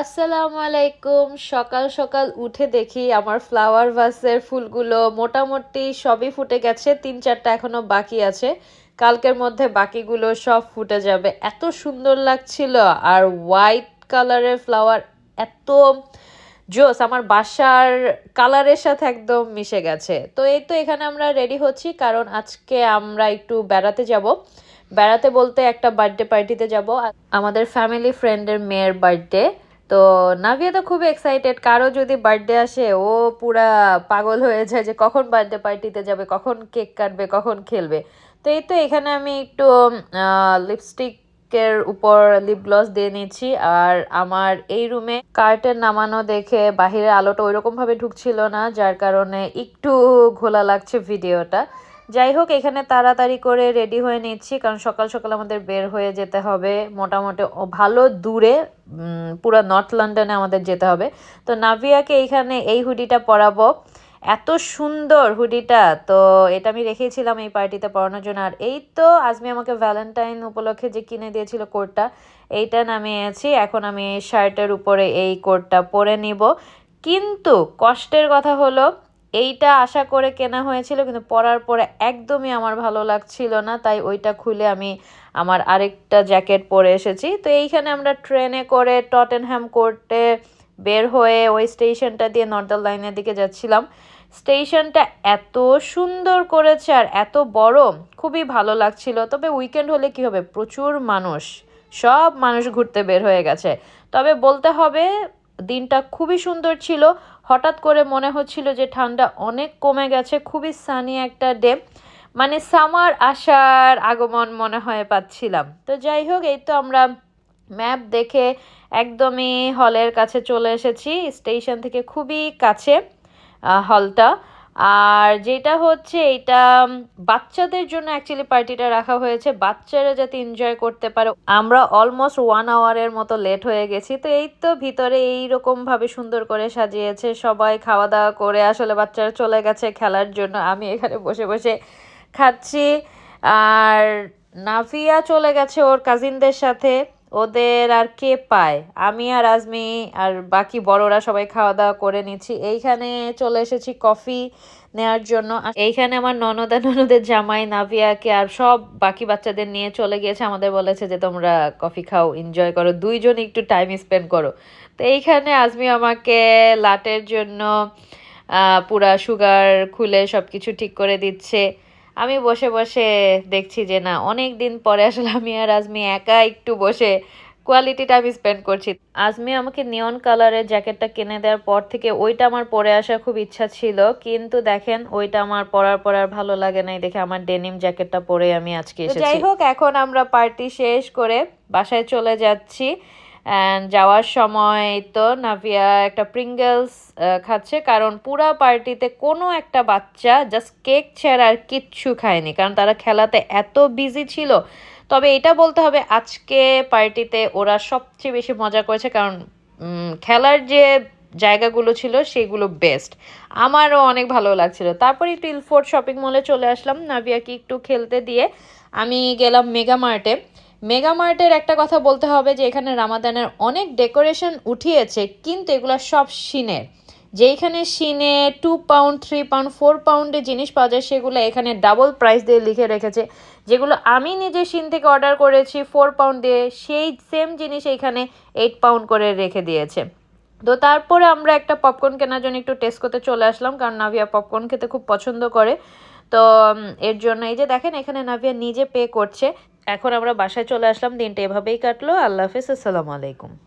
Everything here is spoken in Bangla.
আসসালামু আলাইকুম। সকাল সকাল উঠে দেখি আমার ফ্লাওয়ার ভাসের ফুলগুলো মোটামুটি সবই ফুটে গেছে, তিন চারটা এখনও বাকি আছে। কালকের মধ্যে বাকিগুলো সব ফুটে যাবে। এত সুন্দর লাগছিল আর হোয়াইট কালারের ফ্লাওয়ার এত জোস, আমার বাসার কালারের সাথে একদম মিশে গেছে। তো এই তো এখানে আমরা রেডি হচ্ছি, কারণ আজকে আমরা একটু বেড়াতে যাব। বেড়াতে বলতে একটা বার্থডে পার্টিতে যাব। আমাদের ফ্যামিলি ফ্রেন্ডের মেয়ের বার্থডে তো নাভিয়া তো খুব এক্সাইটেড কারও যদি বার্থডে আসে, ও পুরা পাগল হয়ে যায় যে কখন বার্থডে পার্টিতে যাবে, কখন কেক কাটবে, কখন খেলবে। তো এই তো এখানে আমি একটু লিপস্টিকের উপর লিপ গ্লস দিয়ে নিচ্ছি। আর আমার এই রুমে কার্টেন নামানো দেখে বাহিরের আলোটা ওইরকম ঢুকছিল না, যার কারণে একটু ঘোলা লাগছে ভিডিওটা যাই হোক এখানে তাড়াতাড়ি করে রেডি হয়ে নিচ্ছি, কারণ সকাল সকাল আমাদের বের হয়ে যেতে হবে। মোটামুটি ভালো দূরে পুরো নর্থ লন্ডনে আমাদের যেতে হবে। তো নাভিয়াকে এইখানে এই হুডিটা পরাবো। এত সুন্দর হুডিটা! তো এটা আমি রেখেছিলাম এই পার্টিতে পরানোর জন্য। আর এই তো আজমি আমাকে ভ্যালেন্টাইন উপলক্ষে যে কিনে দিয়েছিল কোটটা, এইটা নামিয়েছি এখন আমি শার্টের উপরে এই কোটটা পরে নিব। কিন্তু কষ্টের কথা হলো এইটা আশা করে কেনা হয়েছিল, কিন্তু পরার পরে একদমই আমার ভালো লাগছিল না, তাই ওইটা খুলে আমি আমার আরেকটা জ্যাকেট পরে এসেছি। তো এইখানে আমরা ট্রেনে করে টটেনহ্যাম কোর্টে বের হয়ে ওই স্টেশনটা দিয়ে নর্দাল লাইনের দিকে যাচ্ছিলাম। স্টেশনটা এত সুন্দর করেছে আর এত বড় খুবই ভালো লাগছিল। তবে উইকেন্ড হলে কি হবে? প্রচুর মানুষ, সব মানুষ ঘুরতে বের হয়ে গেছে। তবে বলতে হবে, দিনটা খুবই সুন্দর ছিল। হঠাৎ করে মনে হচ্ছিল যে ঠান্ডা অনেক কমে গেছে, খুবই সানি একটা ডে মানে সামার আসার আগমন মনে হয় পাচ্ছিলাম। তো যাই হোক, এই তো আমরা ম্যাপ দেখে একদমই হলের কাছে চলে এসেছি স্টেশন থেকে খুবই কাছে হলটা আর যেটা হচ্ছে এটা বাচ্চাদের জন্য অ্যাকচুয়ালি পার্টিটা রাখা হয়েছে। বাচ্চারা যাতে এনজয় করতে পারে। আমরা অলমোস্ট ওয়ান আওয়ারের মতো লেট হয়ে গেছি। তো এই তো ভিতরে এইরকমভাবে সুন্দর করে সাজিয়েছে। সবাই খাওয়া দাওয়া করে আসলে বাচ্চারা চলে গেছে খেলার জন্য। আমি এখানে বসে বসে খাচ্ছি। আর নাফিয়া চলে গেছে ওর কাজিনদের সাথে। ওদের আর কে পায়? আমি আর আজমি আর বাকি বড়রা সবাই খাওয়া দাওয়া করে নিচ্ছি। এইখানে চলে এসেছি কফি নেওয়ার জন্য। এইখানে আমার ননদা ননদের জামাই নাভিয়াকে আর সব বাকি বাচ্চাদের নিয়ে চলে গিয়েছে। আমাদের বলেছে যে, তোমরা কফি খাও এনজয় করো। দুইজন একটু টাইম স্পেন্ড করো। তো এইখানে আজমি আমাকে লাটের জন্য পুরা সুগার খুলে সব কিছু ঠিক করে দিচ্ছে। আমি বসে বসে দেখছি যে না অনেক দিন পরে আসলে আমি আর আজমি একা একটু বসে কোয়ালিটি টাইম স্পেন্ড করছি। আজমি আমাকে নিয়ন কালারের জ্যাকেটটা কিনে দেওয়ার পর থেকে ওইটা আমার পরে আসার খুব ইচ্ছা ছিল কিন্তু দেখেন ওইটা আমার পরার পর আর ভালো লাগে নাই দেখে আমার ডেনিম জ্যাকেটটা পরে আমি আজকে এসেছি। যাই হোক এখন আমরা পার্টি শেষ করে বাসায় চলে যাচ্ছি। অ্যান্ড যাওয়ার সময় তো নাভিয়া একটা প্রিঙ্গেলস খাচ্ছে। কারণ পুরা পার্টিতে কোনো একটা বাচ্চা জাস্ট কেক ছাড়া আর কিচ্ছু খায়নি। কারণ তারা খেলাতে এত বিজি ছিল। তবে এটা বলতে হবে, আজকে পার্টিতে ওরা সবচেয়ে বেশি মজা করেছে কারণ খেলার যে জায়গাগুলো ছিল সেগুলো বেস্ট আমারও অনেক ভালো লাগছিল। তারপর একটু ইলফোর্ড শপিং মলে চলে আসলাম। নাভিয়াকে একটু খেলতে দিয়ে আমি গেলাম মেগা মার্টে মেগা মার্টের একটা কথা বলতে হবে যে এখানে রামাদানের অনেক ডেকোরেশন উঠিয়েছে, কিন্তু এগুলো সব শিনের যেইখানে শিনে two pound three pound four পাউন্ডে জিনিস পাওয়া যায়, সেগুলো এখানে ডাবল প্রাইস দিয়ে লিখে রেখেছে। যেগুলো আমি নিজে শিন থেকে অর্ডার করেছি ফোর পাউন্ড দিয়ে, সেই সেম জিনিস এখানে এইট পাউন্ড করে রেখে দিয়েছে। তো তারপরে আমরা একটা পপকর্ন কেনার জন্য একটু টেস্ট করতে চলে আসলাম, কারণ নাভিয়া পপকর্ন খেতে খুব পছন্দ করে। তো এর জন্য এই যে দেখেন, এখানে নাভিয়া নিজে পে করছে। এখন আমরা বাসায় চলে আসলাম। দিনটা এভাবেই কাটলো। আল্লাহ হাফিজ। আসসালামু আলাইকুম।